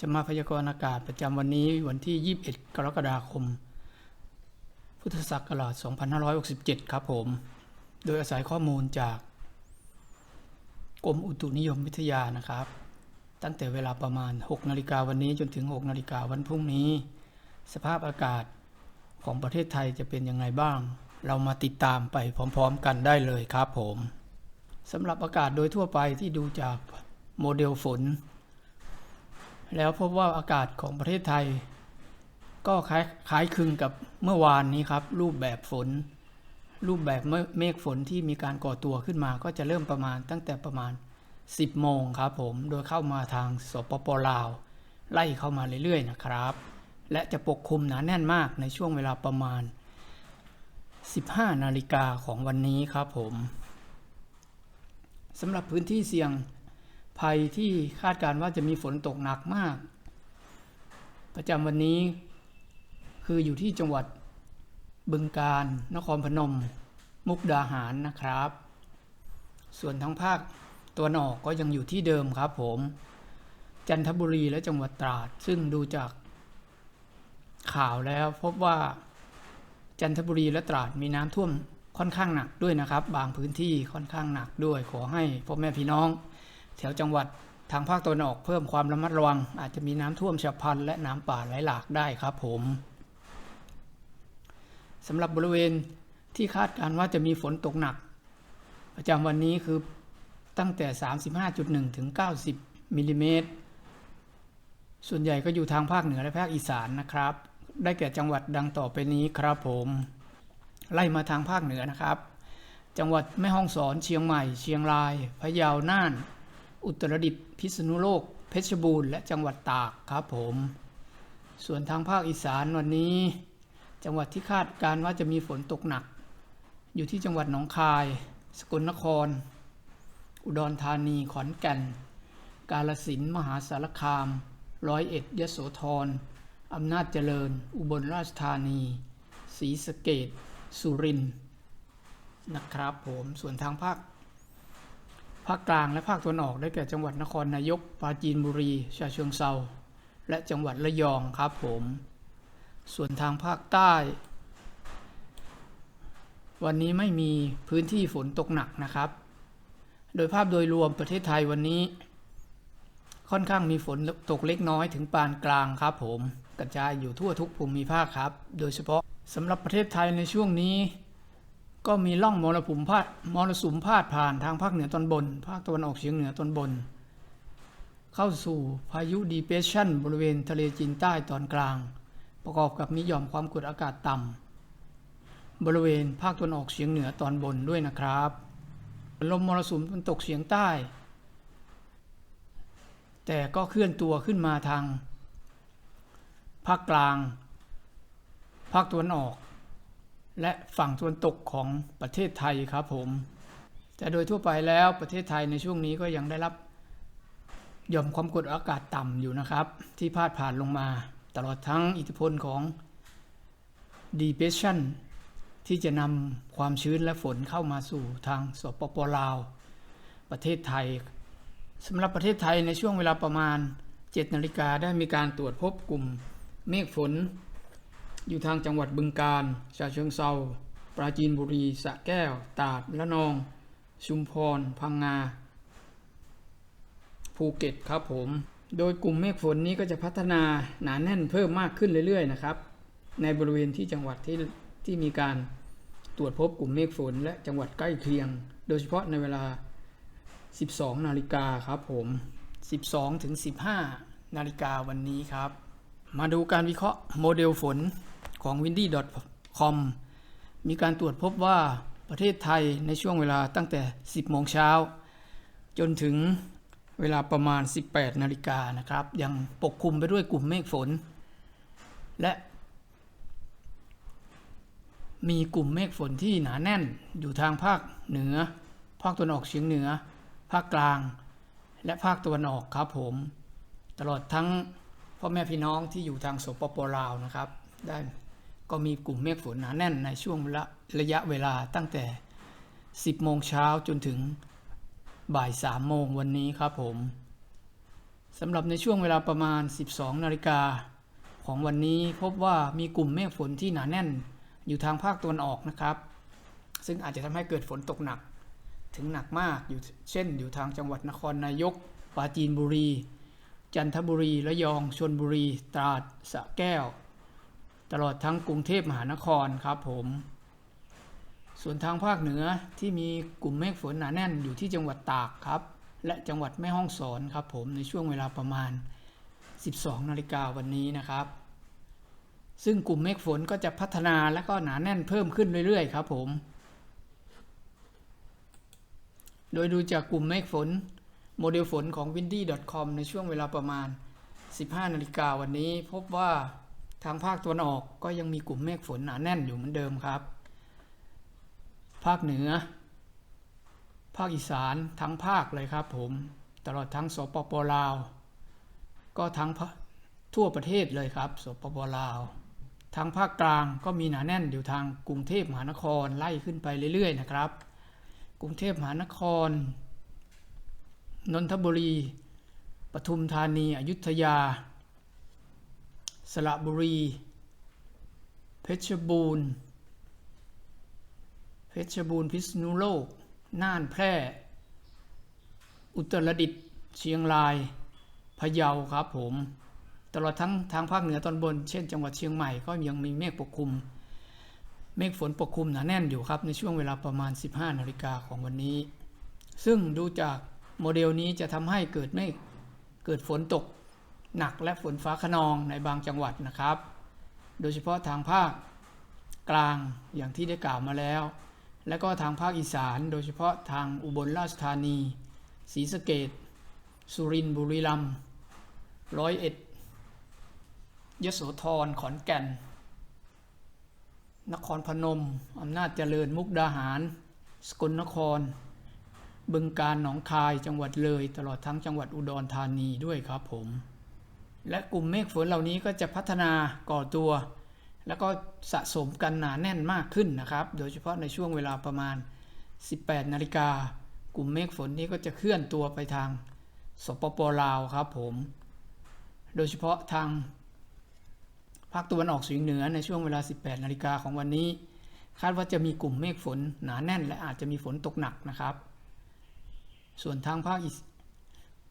จะมาพยากรณ์อากาศประจำวันนี้วันที่ 21 กรกฎาคม พุทธศักราช 2567 ครับผม โดยอาศัยข้อมูลจาก กรมอุตุนิยมวิทยานะครับ ตั้งแต่เวลาประมาณ 6 นาฬิกาวันนี้จนถึง 6 นาฬิกาวันพรุ่งนี้ สภาพอากาศของประเทศไทยจะเป็นยังไงบ้าง เรามาติดตามไปพร้อมๆกันได้เลยครับผมสำหรับอากาศโดยทั่วไปที่ดูจากโมเดลฝน แล้วพบว่าอากาศของประเทศไทย ก็คล้ายคล้ายคลึงกับเมื่อวานนี้ครับ รูปแบบฝน รูปแบบเมเมฆฝนที่มีการก่อตัวขึ้นมาก็จะเริ่มประมาณตั้งแต่ประมาณ 10 โมงครับผมโดยเข้ามาทางสปปลาว ไล่เข้ามาเรื่อยๆนะครับ และจะปกคลุมหนาแน่นมากในช่วงเวลาประมาณ 15 นาฬิกาของวันนี้ครับผมสำหรับพื้นที่เสี่ยง ภัยที่คาดการณ์ว่าจะมีฝนตกหนักมาก ประจำวันนี้คืออยู่ที่จังหวัดบึงกาฬนครพนม มุกดาหารนะครับ ส่วนทั้งภาคตัวนออกก็ยังอยู่ที่เดิมครับผม จันทบุรีและจังหวัดตราด ซึ่งดูจากข่าวแล้วพบว่าจันทบุรีและตราดมีน้ำท่วมค่อนข้างหนักด้วยนะครับ บางพื้นที่ค่อนข้างหนักด้วยขอให้พ่อแม่พี่น้อง แถวจังหวัดทางภาคตะวันออกเพิ่มความระมัดระวัง อาจจะมีน้ำท่วมฉับพลันและน้ำป่าไหลหลากได้ครับผมสำหรับบริเวณที่คาดการณ์ว่าจะมีฝนตกหนัก ประจำวันนี้คือตั้งแต่ 35.1 ถึง 90มิลลิเมตรส่วนใหญ่ก็อยู่ทางภาคเหนือและภาคอีสานนะครับ ได้แก่จังหวัดดังต่อไปนี้ครับผม ไล่มาทางภาคเหนือนะครับ จังหวัดแม่ฮ่องสอน เชียงใหม่ เชียงราย พะเยา น่าน อุตรดิตถ์พิษณุโลก เพชรบูรณ์และจังหวัดตากครับผม ส่วนทางภาคอีสานวันนี้ จังหวัดที่คาดการว่าจะมีฝนตกหนัก อยู่ที่จังหวัดหนองคาย สกลนคร อุดรธานีขอนแก่น กาฬสินมหาสารคาม ร้อยเอ็ดยโสธรอำนาจเจริญ อุบลราชธานีศรีสะเกษสุรินทร์นะครับผมส่วนทางภาค ภาคกลางและภาคตะวันออกได้แก่จังหวัดนครนายกปราจีนบุรีฉะเชิงเซาและจังหวัดระยองครับผม ส่วนทางภาคใต้ วันนี้ไม่มีพื้นที่ฝนตกหนักนะครับ โดยภาพโดยรวมประเทศไทยวันนี้ ค่อนข้างมีฝนตกเล็กน้อยถึงปานกลางครับผม กระจายอยู่ทั่วทุกภูมิภาคครับ โดยเฉพาะสำหรับประเทศไทยในช่วงนี้ ก็มีร่องมรสุมพาดมรสุมพาดผ่านทางภาคเหนือตอนบน ภาคตะวันออกเฉียงเหนือตอนบน เข้าสู่พายุดีเพชชันบริเวณทะเลจีนใต้ตอนกลาง ประกอบกับมีหย่อมความกดอากาศต่ำบริเวณภาคตะวันออกเฉียงเหนือตอนบนด้วยนะครับ ลมมรสุมตะวันตกเฉียงใต้ แต่ก็เคลื่อนตัวขึ้นมาทาง ภาคกลาง ภาคตะวันออก และฝั่งตะวันตกของประเทศไทยครับผมแต่โดยทั่วไปแล้วประเทศไทยในช่วงนี้ก็ยังได้รับหย่อมความกดอากาศต่ำอยู่นะครับ ที่พาดผ่านลงมา ตลอดทั้งอิทธิพลของ depression ที่จะนำความชื้นและฝนเข้ามาสู่ทางสปปลาว ประเทศไทยสำหรับประเทศไทยในช่วงเวลาประมาณ 7 นาฬิกาได้มีการตรวจพบกลุ่มเมฆฝน อยู่ทางจังหวัดบึงกาฬฉะเชิงเซาปราจีนบุรีสระแก้ว ตราดละนอง ชุมพร พังงา ภูเก็ตครับผม โดยกลุ่มเมฆฝนนี้ก็จะพัฒนาหนาแน่นเพิ่มมากขึ้นเรื่อยๆนะครับ ในบริเวณที่จังหวัดที่ที่มีการตรวจพบกลุ่มเมฆฝน และจังหวัดใกล้เคียง โดยเฉพาะในเวลา 12 นาฬิกาครับผม 12 ถึง 15 นาฬิกาวันนี้ครับ มาดูการวิเคราะห์โมเดลฝน ของ windy.com มีการตรวจพบว่าประเทศไทยในช่วงเวลาตั้งแต่ 10 โมงเช้า จนถึงเวลาประมาณ 18 นาฬิกานะครับ ยังปกคลุมไปด้วยกลุ่มเมฆฝน และมีกลุ่มเมฆฝนที่หนาแน่นอยู่ทางภาคเหนือ ภาคตะวันออกเฉียงเหนือ ภาคกลาง และภาคตะวันออกครับผม ตลอดทั้งพ่อแม่พี่น้องที่อยู่ทางสปปลาวนะครับ ได้ ก็มีกลุ่มเมฆฝนหนาแน่นในช่วงระระยะเวลาตั้งแต่ 10 โมงเช้าจนถึงบ่าย 3 โมงวันนี้ครับผมสำหรับในช่วงเวลาประมาณ 12 นาฬิกาของวันนี้พบว่ามีกลุ่มเมฆฝนที่หนาแน่นอยู่ทางภาคตะวันออกนะครับ ซึ่งอาจจะทำให้เกิดฝนตกหนัก ถึงหนักมากอยู่เช่น อยู่ทางจังหวัดนครนายกปราจีนบุรี จันทบุรีระยองชนบุรี ตราดสระแก้ว ตลอดทั้งกรุงเทพมหานครครับผม ส่วนทางภาคเหนือที่มีกลุ่มเมฆฝนหนาแน่นอยู่ที่จังหวัดตากครับ และจังหวัดแม่ฮ่องสอนครับผมในช่วงเวลาประมาณ 12 นาฬิกาวันนี้นะครับ ซึ่งกลุ่มเมฆฝนก็จะพัฒนาและก็หนาแน่นเพิ่มขึ้นเรื่อยๆ ครับผม โดยดูจากกลุ่มเมฆฝนโมเดลฝนของ windy.com ในช่วงเวลาประมาณ 15 นาฬิกาวันนี้พบว่า ทางภาคตะวันออกก็ยังมีกลุ่มเมฆฝนหนาแน่นอยู่เหมือนเดิมครับ ภาคเหนือ ภาคอีสานทั้งภาคเลยครับผม ตลอดทั้งสปปลาว ก็ทั้งทั่วประเทศเลยครับ สปปลาวทางภาคกลางก็มีหนาแน่นอยู่ทางกรุงเทพมหานครไล่ขึ้นไปเรื่อยๆนะครับ กรุงเทพมหานคร นนทบุรี ปทุมธานี อยุธยา สระบุรี เพชรบูรณ์ เพชรบูรณ์พิษณุโลก น่านแพร่ อุตรดิตถ์เชียงราย พะเยาครับผม ตลอดทั้งทางภาคเหนือตอนบน เช่น จังหวัดเชียงใหม่ก็ยังมีเมฆปกคลุม เมฆฝนปกคลุมหนาแน่นอยู่ครับ ในช่วงเวลาประมาณ 15 นาฬิกาของวันนี้ ซึ่งดูจากโมเดลนี้จะทำให้เกิดเมฆเกิดฝนตก หนักและฝนฟ้าขนองในบางจังหวัดนะครับ โดยเฉพาะทางภาคกลางอย่างที่ได้กล่าวมาแล้ว และก็ทางภาคอีสาน โดยเฉพาะทางอุบลราชธานีศรีสะเกดสุรินทร์บุรีรัมย์ร้อยเอ็ดยโสธรขอนแก่น นครพนม อำนาจเจริญมุกดาหาร สกลนคร บึงการหนองคายจังหวัดเลย ตลอดทั้งจังหวัดอุดรธานีด้วยครับผม และกลุ่มเมฆฝนเหล่านี้ก็จะพัฒนาก่อตัว แล้วก็สะสมกันหนาแน่นมากขึ้นนะครับ โดยเฉพาะในช่วงเวลาประมาณ 18 นาฬิกากลุ่มเมฆฝนนี้ก็จะเคลื่อนตัวไปทางสปปลาวครับผม โดยเฉพาะทางภาคตะวันออกเฉียงเหนือในช่วงเวลา 18 นาฬิกาของวันนี้ คาดว่าจะมีกลุ่มเมฆฝนหนาแน่น และอาจจะมีฝนตกหนักนะครับ ส่วนทางภาค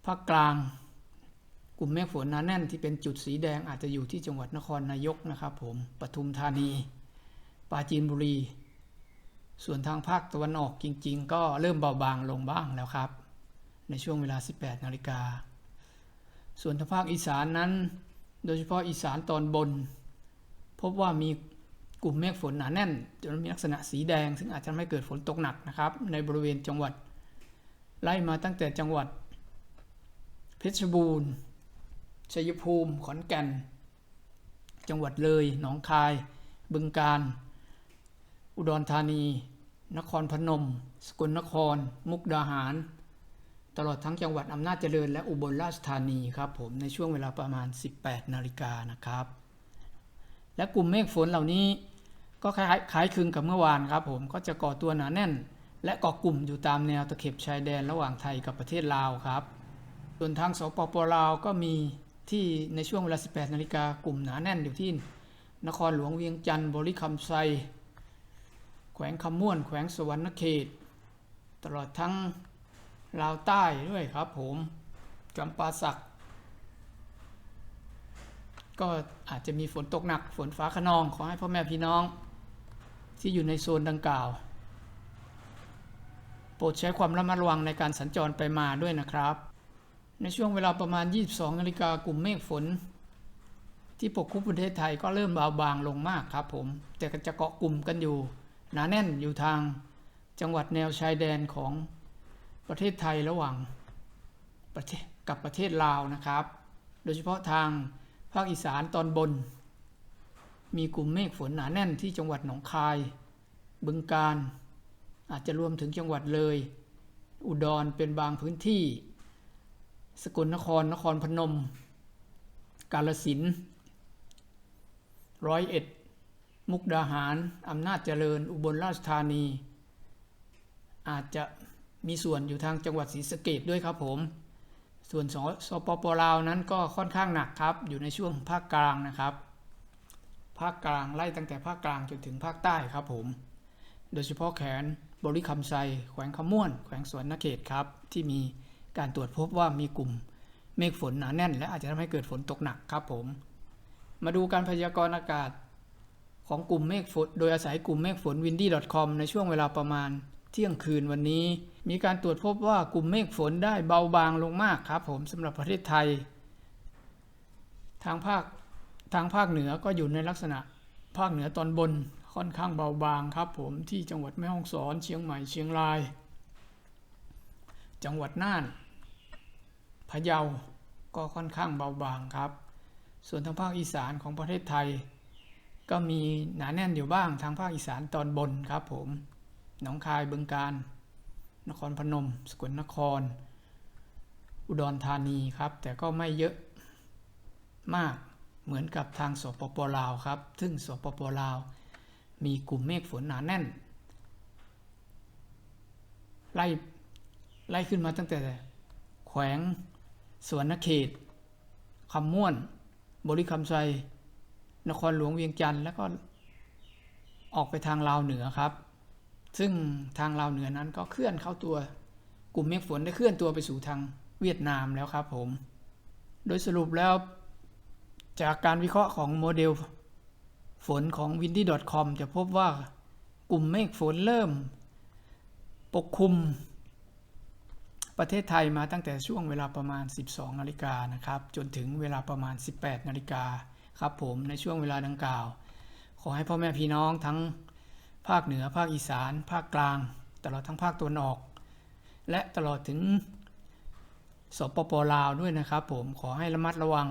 ภาคกลาง กลุ่มเมฆฝนหนาแน่นที่เป็นจุดสีแดงอาจจะอยู่ที่จังหวัดนครนายกนะครับผมปทุมธานีปราจีนบุรี ส่วนทางภาคตะวันออกจริง ๆ ก็เริ่มเบาบางลงบ้างแล้วครับ ในช่วงเวลา 18 นาฬิกา ส่วนทางภาคอีสานนั้น โดยเฉพาะอีสานตอนบน พบว่ามีกลุ่มเมฆฝนหนาแน่นจนมีลักษณะสีแดง ซึ่งอาจจะทำให้เกิดฝนตกหนักนะครับ ในบริเวณจังหวัด ไล่มาตั้งแต่จังหวัด เพชรบูรณ์ ชัยภูมิ ขอนแก่น จังหวัดเลย หนองคาย บึงกาฬอุดรธานี นครพนม สกลนคร มุกดาหาร ตลอดทั้งจังหวัดอำนาจเจริญและอุบลราชธานีครับผมในช่วงเวลาประมาณ 18 นาฬิกานะครับ และกลุ่มเมฆฝนเหล่านี้ก็คล้ายคล้ายคลึงกับเมื่อวานครับผมก็จะก่อตัวหนาแน่น และเกาะกลุ่มอยู่ตามแนวตะเข็บชายแดนระหว่างไทยกับประเทศลาวครับ ส่วนทางสปปลาวก็มี ที่ในช่วงเวลา 18 นาฬิกากลุ่มหนาแน่นอยู่ที่ นครหลวงเวียงจันทร์บริคำไซ แขวงคำม่วน แขวงสวรรณเขต ตลอดทั้งลาวใต้ด้วยครับผมจำปาสัก ก็อาจจะมีฝนตกหนักฝนฟ้าขนอง ขอให้พ่อแม่พี่น้อง ที่อยู่ในโซนดังกล่าว โปรดใช้ความระมัดระวังในการสัญจรไปมาด้วยนะครับ ในช่วงเวลาประมาณ 22นาฬิกากลุ่มเมฆฝน ที่ปกคลุมประเทศไทยก็เริ่มเบาบางลงมากครับผม แต่ก็จะเกาะกลุ่มกันอยู่ หนาแน่นอยู่ทางจังหวัดแนวชายแดนของประเทศไทยระหว่างประเทศกับประเทศลาวนะครับ โดยเฉพาะทางภาคอีสานตอนบน มีกลุ่มเมฆฝนหนาแน่นที่จังหวัดหนองคาย บึงกาฬอาจจะรวมถึงจังหวัดเลย อุดรเป็นบางพื้นที่ สกลนครนครพนม กาลสินธุ์ร้อยเอ็ด มุกดาหาร อำนาจเจริญ อุบลราชธานี อาจจะมีส่วนอยู่ทางจังหวัดศรีสะเกดด้วยครับผม ส่วนสสปปลาวนั้นก็ค่อนข้างหนักครับ อยู่ในช่วงภาคกลางนะครับ ภาคกลางไล่ตั้งแต่ภาคกลางจนถึงภาคใต้ครับผม โดยเฉพาะแขนบริคำไซ แขวงขม่วน แขวงสวนนเขตครับ ที่มี การตรวจพบว่ามีกลุ่มเมฆฝนหนาแน่น และอาจจะทำให้เกิดฝนตกหนักครับผม มาดูการพยากรณ์อากาศของกลุ่มเมฆฝน โดยอาศัยกลุ่มเมฆฝน windy.com ในช่วงเวลาประมาณเที่ยงคืนวันนี้ มีการตรวจพบว่ากลุ่มเมฆฝนได้เบาบางลงมากครับผมสำหรับประเทศไทย ทางภาคทางภาคเหนือก็อยู่ในลักษณะภาคเหนือตอนบนค่อนข้างเบาบางครับผมที่จังหวัดแม่ฮ่องสอน เชียงใหม่เชียงราย จังหวัดน่าน พะเยาก็ค่อนข้างเบาบางครับ ส่วนทางภาคอีสานของประเทศไทย ก็มีหนาแน่นอยู่บ้างทางภาคอีสานตอนบนครับผมหนองคายบึงกาฬนครพนม สกลนคร อุดรธานีครับ แต่ก็ไม่เยอะมากเหมือนกับทางสปปลาวครับ ซึ่งสปปลาว มีกลุ่มเมฆฝนหนาแน่น ไล่ไล่ขึ้นมาตั้งแต่แขวง สวนนเขตคำม่วน บริคำไซ นครหลวงเวียงจันทร์แล้วก็ออกไปทางลาวเหนือครับ ซึ่งทางลาวเหนือนั้นก็เคลื่อนเข้าตัว กลุ่มเมฆฝนได้เคลื่อนตัวไปสู่ทางเวียดนามแล้วครับผม โดยสรุปแล้วจากการวิเคราะห์ของโมเดลฝนของ windy.com จะพบว่ากลุ่มเมฆฝนเริ่ม ปกคลุม ประเทศไทยมาตั้งแต่ช่วงเวลาประมาณ 12 นาฬิกานะครับ จนถึงเวลาประมาณ 18 นาฬิกาครับผมในช่วงเวลาดังกล่าว ขอให้พ่อแม่พี่น้องทั้งภาคเหนือภาคอีสาน ภาคกลาง ตลอดทั้งภาคตะวันออก และตลอดถึงสปปลาวด้วยนะครับ ผมขอให้ระมัดระวัง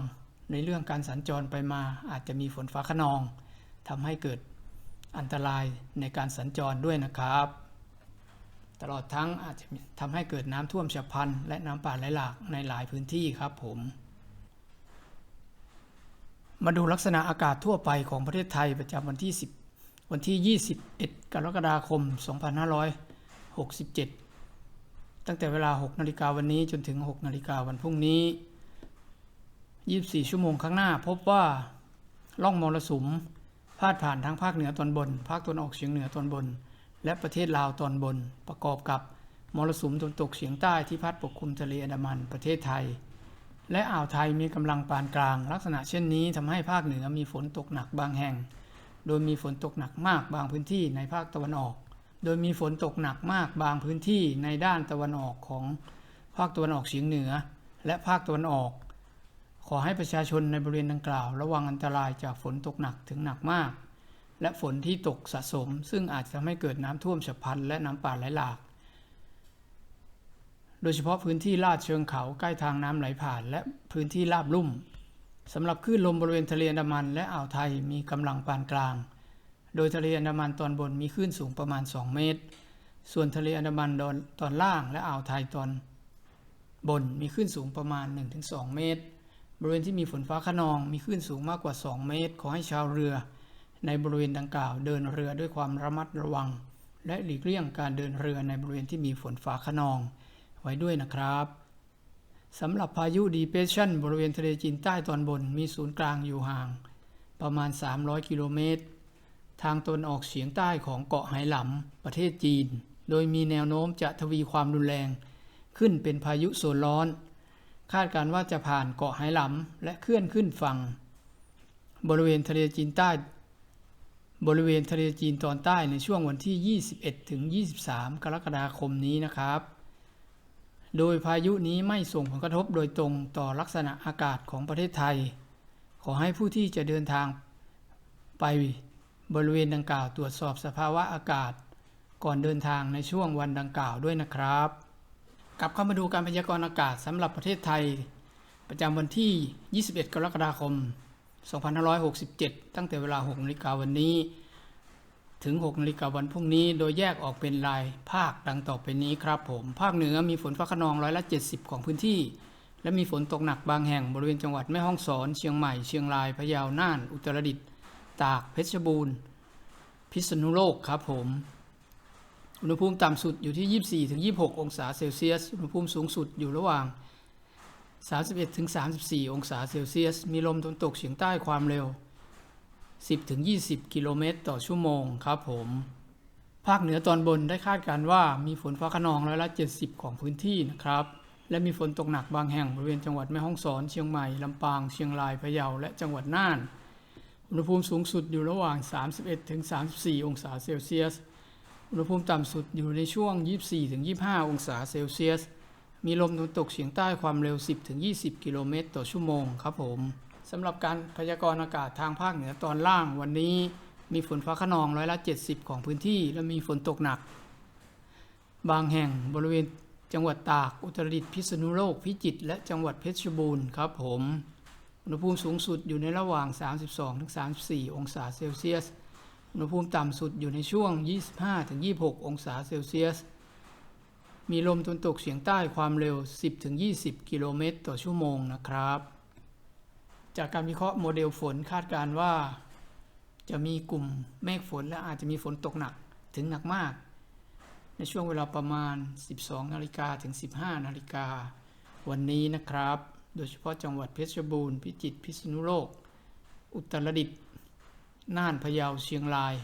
ในเรื่องการสัญจรไปมา อาจจะมีฝนฟ้าขนองทำให้เกิดอันตรายในการสัญจรด้วยนะครับ ตลอดทั้งอาจจะทำให้เกิดน้ำท่วมฉับพลันและน้ำป่าไหลหลากในหลายพื้นที่ครับผม มาดูลักษณะอากาศทั่วไปของประเทศไทยประจำวันที่ 10 วันที่ 21 กรกฎาคม 2567 ตั้งแต่เวลา 6 นาฬิกาวันนี้จนถึง 6 นาฬิกาวันพรุ่งนี้ 24 ชั่วโมงข้างหน้าพบว่าล่องมรสุมพาดผ่านทั้งภาคเหนือตอนบน ภาคตะวันออกเฉียงเหนือตอนบน และประเทศลาวตอนบนประกอบกับมรสุมตะวันตกเฉียงใต้ที่พัดปกคลุมทะเลอันดามันประเทศไทย และอ่าวไทยมีกำลังปานกลาง ลักษณะเช่นนี้ทำให้ภาคเหนือมีฝนตกหนักบางแห่ง โดยมีฝนตกหนักมากบางพื้นที่ในภาคตะวันออก โดยมีฝนตกหนักมากบางพื้นที่ในด้านตะวันออกของภาคตะวันออกเฉียงเหนือ และภาคตะวันออก ขอให้ประชาชนในบริเวณดังกล่าว ระวังอันตรายจากฝนตกหนักถึงหนักมาก และฝนที่ตกสะสม ซึ่งอาจจะทำให้เกิดน้ำท่วมฉับพลันและน้ำป่าไหลหลาก โดยเฉพาะพื้นที่ลาดเชิงเขาใกล้ทางน้ำไหลผ่าน และพื้นที่ราบลุ่มสำหรับคลื่นลมบริเวณทะเลอันดามันและอ่าวไทยมีกำลังปานกลาง โดยทะเลอันดามันตอนบนมีคลื่นสูงประมาณ 2 เมตร ส่วนทะเลอันดามันตอนล่างและอ่าวไทยตอนบนมีคลื่นสูงประมาณ 1-2 เมตร บริเวณที่มีฝนฟ้าขนองมีคลื่นสูงมากกว่า 2 เมตร ขอให้ชาวเรือ ในบริเวณดังกล่าวเดินเรือด้วยความระมัดระวัง และหลีกเลี่ยงการเดินเรือในบริเวณที่มีฝนฟ้าขนอง ไว้ด้วยนะครับสำหรับพายุดีเพชชันบริเวณทะเลจีนใต้ตอนบนมีศูนย์กลางอยู่ห่าง ประมาณ 300 กิโลเมตร ทางตนออกเฉียงใต้ของเกาะไหหลำประเทศจีน โดยมีแนวโน้มจะทวีความรุนแรง ขึ้นเป็นพายุโซนร้อน คาดการว่าจะผ่านเกาะไหหลำและเคลื่อนขึ้นฝั่ง บริเวณทะเลจีนใต้ บริเวณทะเลจีนตอนใต้ในช่วงวันที่ 21 ถึง 23 กรกฎาคมนี้นะครับ โดยพายุนี้ไม่ส่งผลกระทบโดยตรงต่อลักษณะอากาศของประเทศไทย ขอให้ผู้ที่จะเดินทางไปบริเวณดังกล่าวตรวจสอบสภาวะอากาศ ก่อนเดินทางในช่วงวันดังกล่าวด้วยนะครับ กลับเข้ามาดูการพยากรณ์อากาศสำหรับประเทศไทย ประจำวันที่ 21 กรกฎาคม 2567 ตั้งแต่เวลา6นาฬิกาวันนี้ ถึง6นาฬิกาวันพรุ่งนี้ โดยแยกออกเป็นรายภาคดังต่อไปนี้ครับผม ภาคเหนือมีฝนฟ้าขนองร้อยละ 70 ของพื้นที่ และมีฝนตกหนักบางแห่งบริเวณจังหวัดแม่ฮ่องสอน เชียงใหม่ เชียงราย พะเยา น่าน อุตรดิตถ์ ตาก เพชรบูรณ์ พิษณุโลกครับผม อุณหภูมิต่ำสุดอยู่ที่ 24-26 องศาเซลเซียส อุณหภูมิสูงสุดอยู่ระหว่าง 31-34 องศาเซลเซียส มีลมตะวันตกเฉียงใต้ความเร็ว 10-20 กิโลเมตรต่อชั่วโมงครับผม ภาคเหนือตอนบนได้คาดการว่ามีฝนฟ้าขนองร้อยละ 70 ของพื้นที่นะครับ และมีฝนตกหนักบางแห่งบริเวณจังหวัดแม่ฮ่องสอน เชียงใหม่ ลำปาง เชียงราย พะเยา และจังหวัดน่าน อุณหภูมิสูงสุดอยู่ระหว่าง 31-34 องศาเซลเซียส อุณหภูมิต่ำสุดอยู่ในช่วง 24-25 องศาเซลเซียส มีลมตะวันตกเฉียงใต้ความเร็ว 10-20 กิโลเมตรต่อชั่วโมงครับผมสำหรับการพยากรณ์อากาศทางภาคเหนือตอนล่าง วันนี้มีฝนฟ้าขนองร้อยละ 70 ของพื้นที่ และมีฝนตกหนัก บางแห่งบริเวณจังหวัดตาก อุตรดิตถ์พิษณุโลก พิจิตร และจังหวัดเพชรบูรณ์ครับผม อุณหภูมิสูงสุดอยู่ในระหว่าง 32-34 องศาเซลเซียส อุณหภูมิต่ำสุดอยู่ในช่วง 25-26 องศาเซลเซียส มีลมตะวันตกเฉียงใต้ความเร็ว 10-20 กิโลเมตรต่อชั่วโมงนะครับ จากการวิเคราะห์โมเดลฝนคาดการณ์ว่า จะมีกลุ่มเมฆฝนและอาจจะมีฝนตกหนักถึงหนักมาก ในช่วงเวลาประมาณ 12 นาฬิกาถึง 15 นาฬิกา วันนี้นะครับ โดยเฉพาะจังหวัดเพชรบูรณ์พิจิตรพิษณุโลก อุตรดิตถ์น่านพะเยาเชียงราย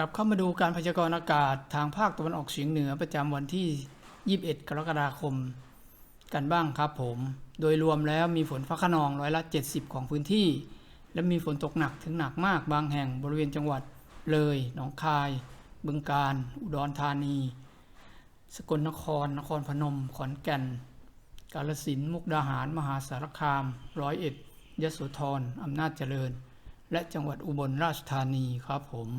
กลับเข้ามาดูการพยากรณ์อากาศทางภาคตะวันออกเฉียงเหนือประจำวันที่ 21 กรกฎาคม กันบ้างครับผม โดยรวมแล้วมีฝนฟ้าขนองร้อยละ 70 ของพื้นที่ และมีฝนตกหนักถึงหนักมากบางแห่งบริเวณจังหวัดเลย หนองคาย บึงกาฬอุดรธานี สกลนคร นครพนม ขอนแก่น กาฬสินธุ์ มุกดาหาร มหาสารคาม ร้อยเอ็ด ยโสธร อำนาจเจริญ และจังหวัดอุบลราชธานีครับผม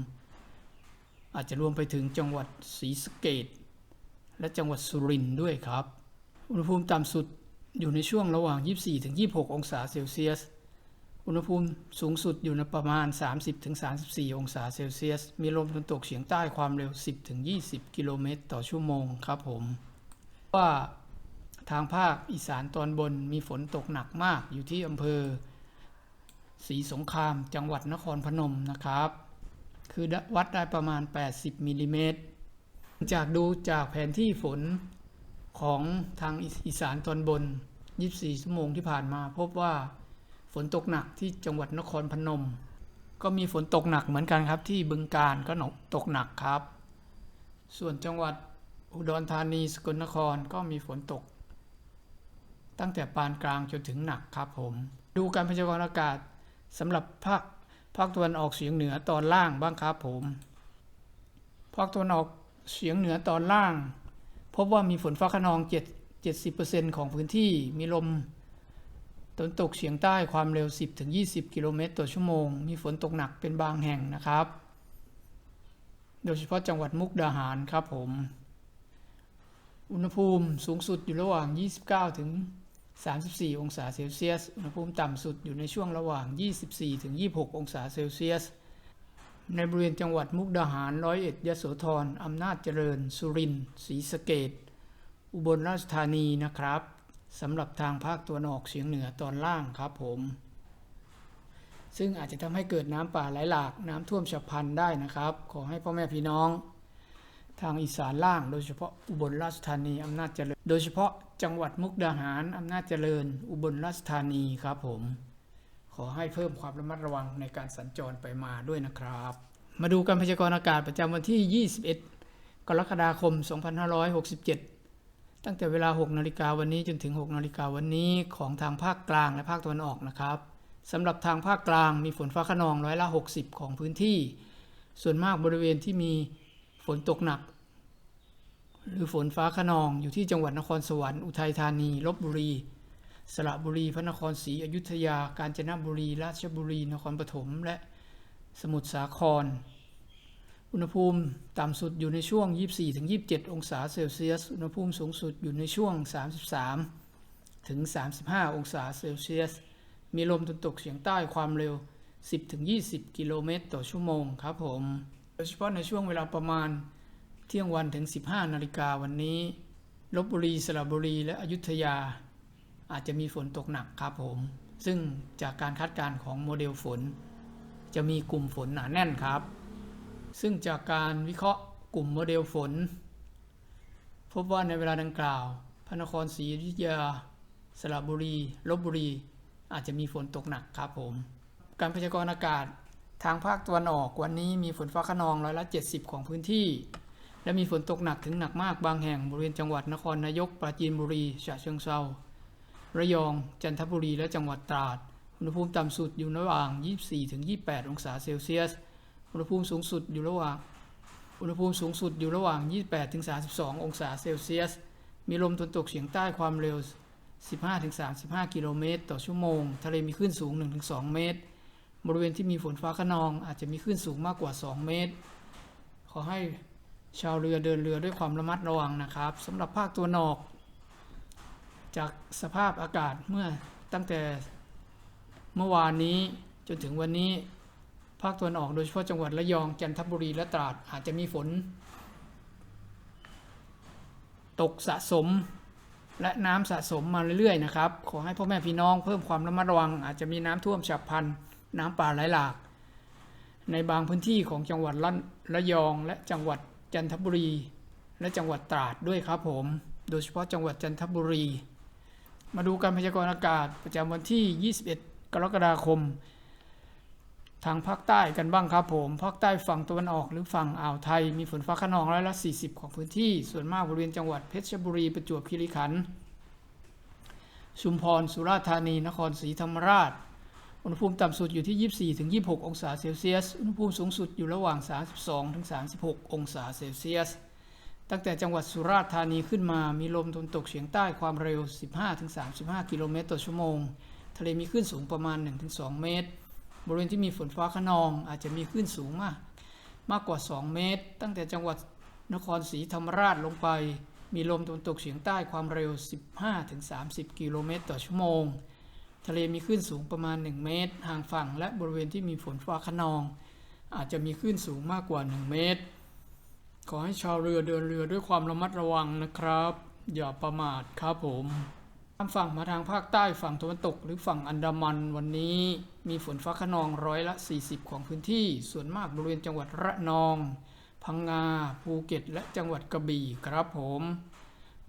อาจจะรวมไปถึงจังหวัดศรีสะเกดและจังหวัดสุรินทร์ด้วยครับ อุณหภูมิต่ำสุดอยู่ในช่วงระหว่าง 24-26 องศาเซลเซียส อุณหภูมิสูงสุดอยู่ในประมาณ 30-34 องศาเซลเซียส มีลมตะวันตกเฉียงใต้ความเร็ว 10-20 กิโลเมตรต่อชั่วโมงครับผม ว่าทางภาคอีสานตอนบนมีฝนตกหนักมากอยู่ที่อำเภอศรีสงครามจังหวัดนครพนมนะครับ คือวัดได้ประมาณ 80มิลลิเมตรจากดูจากแผนที่ฝนของทางอีสานตอนบน 24 ชั่วโมงที่ผ่านมา พบว่าฝนตกหนักที่จังหวัดนครพนม ก็มีฝนตกหนักเหมือนกันครับ ที่บึงกาฬก็ตกหนักครับ ส่วนจังหวัดอุดรธานีสกลนครก็มีฝนตก ตั้งแต่ปานกลางจนถึงหนักครับผม ดูการพยากรณ์อากาศสำหรับภาค ภาคตะวันออกเฉียงเหนือตอนล่างบ้างครับผม ภาคตะวันออกเฉียงเหนือตอนล่าง พบว่ามีฝนฟ้าขนอง7 70%ของพื้นที่มีลมตนตกเฉียงใต้ความเร็ว 10-20 กิโลเมตรต่อชั่วโมง มีฝนตกหนักเป็นบางแห่งนะครับ โดยเฉพาะจังหวัดมุกดาหารครับผม อุณหภูมิสูงสุดอยู่ระหว่าง 29 ถึง 34 องศาเซลเซียส อุณหภูมิต่ำสุดอยู่ในช่วงระหว่าง 24ถึง26 องศาเซลเซียส ในบริเวณจังหวัดมุกดาหาร ร้อยเอ็ด ยโสธร อำนาจเจริญ สุรินทร์ ศรีสะเกดอุบลราชธานีนะครับสำหรับทางภาคตะวันออกเฉียงเหนือตอนล่างครับผม ซึ่งอาจจะทำให้เกิดน้ำป่าไหลหลากน้ำท่วมฉับพลันได้นะครับ ขอให้พ่อแม่พี่น้อง ทางอีสานล่าง โดยเฉพาะอุบลราชธานีอำนาจเจริญ โดยเฉพาะ จังหวัดมุกดาหาร อำนาจเจริญ อุบลราชธานีครับผม ขอให้เพิ่มความระมัดระวังในการสัญจรไปมาด้วยนะครับ มาดูการพยากรณ์อากาศประจำวันที่ 21 กรกฎาคม 2567 ตั้งแต่เวลา 6 นาฬิกาวันนี้จนถึง 6 นาฬิกาวันนี้ของทางภาคกลางและภาคตะวันออกนะครับสำหรับทางภาคกลางมีฝนฟ้าขนองร้อยละ 60 ของพื้นที่ ส่วนมากบริเวณที่มีฝนตกหนัก หรือฝนฟ้าขนองอยู่ที่จังหวัดนครสวรรค์อุทัยธานีลบบุรี สระบุรีพระนครศรีอยุธยา กาญจนบุรี ราชบุรี นครปฐมและสมุทรสาคร อุณหภูมิต่ำสุดอยู่ในช่วง 24-27 องศาเซลเซียส อุณหภูมิสูงสุดอยู่ในช่วง 33 ถึง 35 องศาเซลเซียส มีลมตะวันตกเฉียงใต้ความเร็ว 10-20 กิโลเมตรต่อชั่วโมงครับผม โดยเฉพาะในช่วงเวลาประมาณ เที่ยงวันถึง 15 นาฬิกาวันนี้ลบบุรีสระบุรีและอยุธยา อาจจะมีฝนตกหนักครับผม ซึ่งจากการคาดการณ์ของโมเดลฝน จะมีกลุ่มฝนหนาแน่นครับ ซึ่งจากการวิเคราะห์กลุ่มโมเดลฝน พบว่าในเวลาดังกล่าว พระนครศรีอยุธยา สระบุรีลบบุรี อาจจะมีฝนตกหนักครับผม การพยากรณ์อากาศทางภาคตะวันออกวันนี้มีฝนฟ้าขนองร้อยละ 70 ของพื้นที่ และมีฝนตกหนักถึงหนักมากบางแห่งบริเวณจังหวัดนครนายกปราจีนบุรีฉะเชิงเทราระยอง จันทบุรีและจังหวัดตราด อุณหภูมิต่ำสุดอยู่ระหว่าง 24-28 องศาเซลเซียส อุณหภูมิสูงสุดอยู่ระหว่าง อุณหภูมิสูงสุดอยู่ระหว่าง 28-32 องศาเซลเซียส มีลมตะวันตกเฉียงใต้ความเร็ว 15-35 กิโลเมตร ต่อชั่วโมง ทะเลมีคลื่นสูง 1-2 เมตร บริเวณที่มีฝนฟ้าขนองอาจจะมีคลื่นสูงมากกว่า 2 เมตร ขอให้ ชาวเรือเดินเรือด้วยความระมัดระวังนะครับสำหรับภาคตัวนออก จากสภาพอากาศเมื่อตั้งแต่เมื่อวานนี้จนถึงวันนี้ ภาคตะวันออกโดยเฉพาะจังหวัดระยองจันทบุรีและตราดอาจจะมีฝน ตกสะสมและน้ำสะสมมาเรื่อยๆนะครับ ขอให้พ่อแม่พี่น้องเพิ่มความระมัดระวัง อาจจะมีน้ำท่วมฉับพลัน น้ำป่าไหลหลาก ในบางพื้นที่ของจังหวัดระยองและจังหวัด จันทบุรี และจังหวัดตราดด้วยครับผม โดยเฉพาะจังหวัดจันทบุรี มาดูการพยากรณ์อากาศประจำวันที่ 21 กรกฎาคม ทางภาคใต้กันบ้างครับผม ภาคใต้ฝั่งตะวันออกหรือฝั่งอ่าวไทย มีฝนฟ้าขนองร้อยละ 40 ของพื้นที่ ส่วนมากบริเวณจังหวัดเพชรบุรีประจวบคีรีขันธ์ ชุมพร สุราษฎร์ธานี นครศรีธรรมราช อุณหภูมิต่ำสุดอยู่ที่ 24ถึง26 องศาเซลเซียส อุณหภูมิสูงสุดอยู่ระหว่าง 32ถึง36 องศาเซลเซียส ตั้งแต่จังหวัดสุราษฎร์ธานีขึ้นมา มีลมตะวันตกเฉียงใต้ความเร็ว 15ถึง35 กิโลเมตรต่อชั่วโมง ทะเลมีคลื่นสูงประมาณ 1-2 เมตร บริเวณที่มีฝนฟ้าขนองอาจจะมีคลื่นสูงมาก มากกว่า 2 เมตร ตั้งแต่จังหวัดนครศรีธรรมราชลงไป มีลมตะวันตกเฉียงใต้ความเร็ว 15-30 กิโลเมตรต่อชั่วโมง ทะเลมีคลื่นสูงประมาณ 1 เมตร ห่างฝั่ง และบริเวณที่มีฝนฟ้าขนอง อาจจะมีคลื่นสูงมากกว่า 1 เมตร ขอให้ชาวเรือเดินเรือด้วยความระมัดระวังนะครับ อย่าประมาทครับผมข้ามฝั่งมาทางภาคใต้ฝั่งตะวันตก หรือฝั่งอันดามันวันนี้มีฝนฟ้าขนองร้อยละ 40 ของพื้นที่ ส่วนมากบริเวณจังหวัดระนอง พังงา ภูเก็ต และจังหวัดกระบี่ครับผม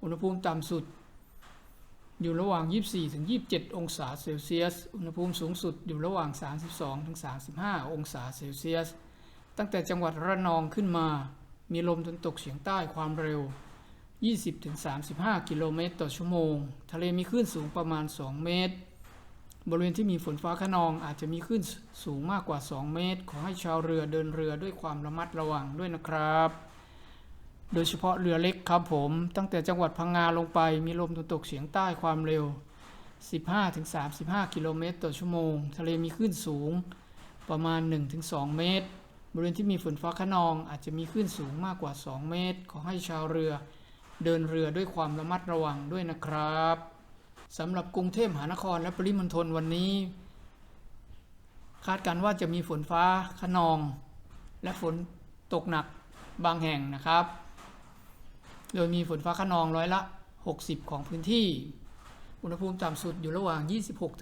อุณหภูมิต่ำสุด อยู่ระหว่าง 24-27 องศาเซลเซียส อุณหภูมิสูงสุดอยู่ระหว่าง 32-35 องศาเซลเซียส ตั้งแต่จังหวัดระนองขึ้นมา มีลมตะวันตกเฉียงใต้ความเร็ว 20-35 กิโลเมตรต่อชั่วโมง ทะเลมีคลื่นสูงประมาณ 2 เมตร บริเวณที่มีฝนฟ้าขนองอาจจะมีคลื่นสูงมากกว่า 2 เมตร ขอให้ชาวเรือเดินเรือด้วยความระมัดระวังด้วยนะครับ โดยเฉพาะเรือเล็กครับผม ตั้งแต่จังหวัดพังงาลงไปมีลมตะวันตกเฉียงใต้ความเร็ว 15-35 กิโลเมตรต่อชั่วโมง ทะเลมีคลื่นสูงประมาณ 1-2 เมตร บริเวณที่มีฝนฟ้าขนองอาจจะมีคลื่นสูงมากกว่า 2 เมตร ขอให้ชาวเรือ เดินเรือด้วยความระมัดระวังด้วยนะครับสำหรับกรุงเทพมหานครและปริมณฑลวันนี้ คาดการณ์ว่าจะมีฝนฟ้าขนอง และฝนตกหนักบางแห่งนะครับ โดยมีฝนฟ้าขนองร้อยละ 60 ของพื้นที่ อุณหภูมิต่ำสุดอยู่ระหว่าง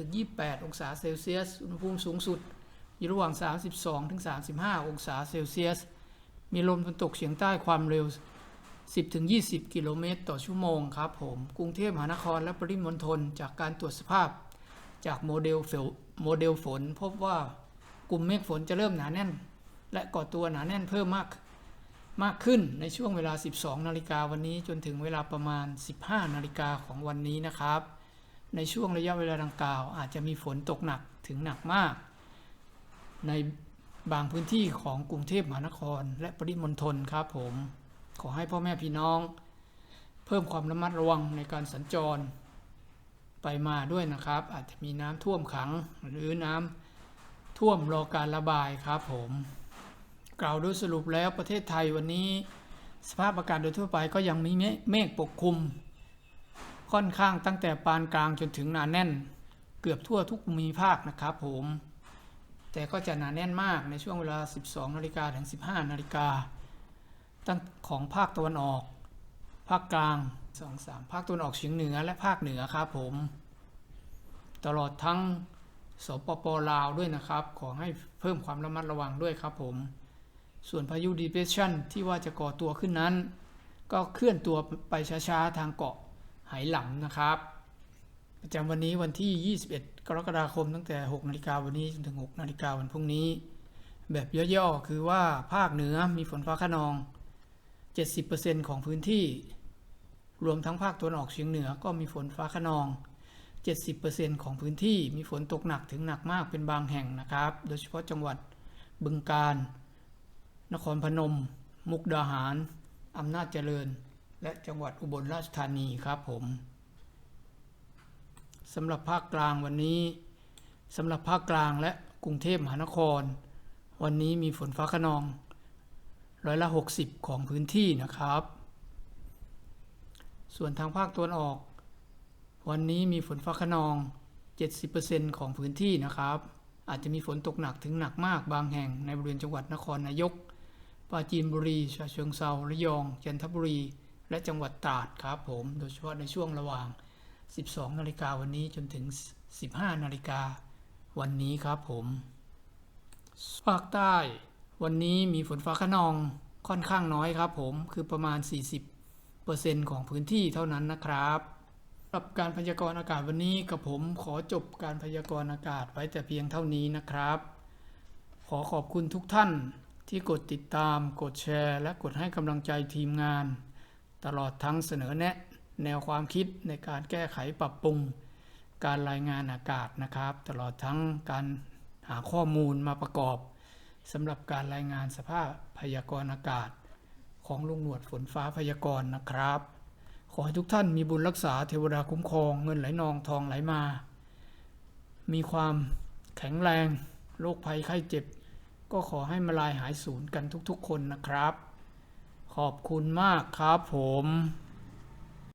26-28 องศาเซลเซียส อุณหภูมิสูงสุดอยู่ระหว่าง 32-35 องศาเซลเซียส มีลมตะวันตกเฉียงใต้ความเร็ว 10-20 กิโลเมตรต่อชั่วโมงครับผม กรุงเทพมหานครและปริมณฑลจากการตรวจสภาพ จากโมเดลฝโมเดลฝน พบว่ากลุ่มเมฆฝนจะเริ่มหนาแน่น และก่อตัวหนาแน่นเพิ่มมาก มากขึ้นในช่วงเวลา 12 นาฬิกาวันนี้จนถึงเวลาประมาณ 15 นาฬิกาของวันนี้นะครับ ในช่วงระยะเวลาดังกล่าว อาจจะมีฝนตกหนักถึงหนักมาก ในบางพื้นที่ของกรุงเทพมหานคร และปริมณฑลครับผม ขอให้พ่อแม่พี่น้อง เพิ่มความระมัดระวังในการสัญจร ไปมาด้วยนะครับ อาจจะมีน้ำท่วมขังหรือน้ำท่วมรอการระบายครับผม กล่าวโดยสรุปแล้วประเทศไทยวันนี้ สภาพอากาศโดยทั่วไปก็ยังมีเมฆปกคลุม ค่อนข้างตั้งแต่ปานกลางจนถึงหนาแน่น เกือบทั่วทุกภูมิภาคนะครับผม แต่ก็จะหนาแน่นมากในช่วงเวลา 12นาฬิกาถึง 15นาฬิกาตั้งของภาคตะวันออก ภาคกลาง2 3ภาคตะวันออกเฉียงเหนือและภาคเหนือครับผม ตลอดทั้งสปปลาวด้วยนะครับ ขอให้เพิ่มความระมัดระวังด้วยครับผม ส่วนพายุดีเพรสชันที่ว่าจะก่อตัวขึ้นนั้น ก็เคลื่อนตัวไปช้าๆ ทางเกาะไหหลำนะครับ ประจำวันนี้วันที่ 21 กรกฎาคมตั้งแต่ 6 นาฬิกาวันนี้จนถึง 6 นาฬิกาวันพรุ่งนี้ แบบย่อๆ คือว่าภาคเหนือมีฝนฟ้าขนอง 70%ของพื้นที่ รวมทั้งภาคตะวันออกเฉียงเหนือก็มีฝนฟ้าขนอง 70%ของพื้นที่มีฝนตกหนักถึงหนักมากเป็นบางแห่งนะครับ โดยเฉพาะจังหวัดบึงกาฬ นครพนม มุกดาหาร อำนาจเจริญ และจังหวัดอุบลราชธานีครับผมสำหรับภาคกลางวันนี้สำหรับภาคกลางและกรุงเทพมหานคร วันนี้มีฝนฟ้าขนองร้อยละ 60 ของพื้นที่นะครับ ส่วนทางภาคตะวันออก วันนี้มีฝนฟ้าขนอง 70%ของพื้นที่นะครับ อาจจะมีฝนตกหนักถึงหนักมากบางแห่งในบริเวณจังหวัดนครนายก ปราจีนบุรีฉะเชิงเซาระยอง จันทบุรี และจังหวัดตราดครับผม โดยเฉพาะในช่วงระหว่าง 12 นาฬิกาวันนี้จนถึง 15 นาฬิกาวันนี้ครับผม ภาคใต้ วันนี้มีฝนฟ้าขนองค่อนข้างน้อยครับผม คือประมาณ 40%ของพื้นที่เท่านั้นนะครับสำหรับการพยากรณ์อากาศวันนี้กับผมขอจบการพยากรณ์อากาศไว้แต่เพียงเท่านี้นะครับ ขอขอบคุณทุกท่าน ที่กดติดตาม กดแชร์ และกดให้กำลังใจทีมงาน ตลอดทั้งเสนอแนะ แนวความคิดในการแก้ไขปรับปรุง การรายงานอากาศนะครับ ตลอดทั้งการหาข้อมูลมาประกอบสำหรับการรายงานสภาพพยากรณ์อากาศ ของลุงหนวดฝนฟ้าพยากรณ์นะครับ ขอให้ทุกท่านมีบุญรักษาเทวดาคุ้มครองเงินไหลนองทองไหลมา มีความแข็งแรงโรคภัยไข้เจ็บ ก็ขอให้มาลายหายสูญกันทุกๆคนนะครับ ขอบคุณมากครับผม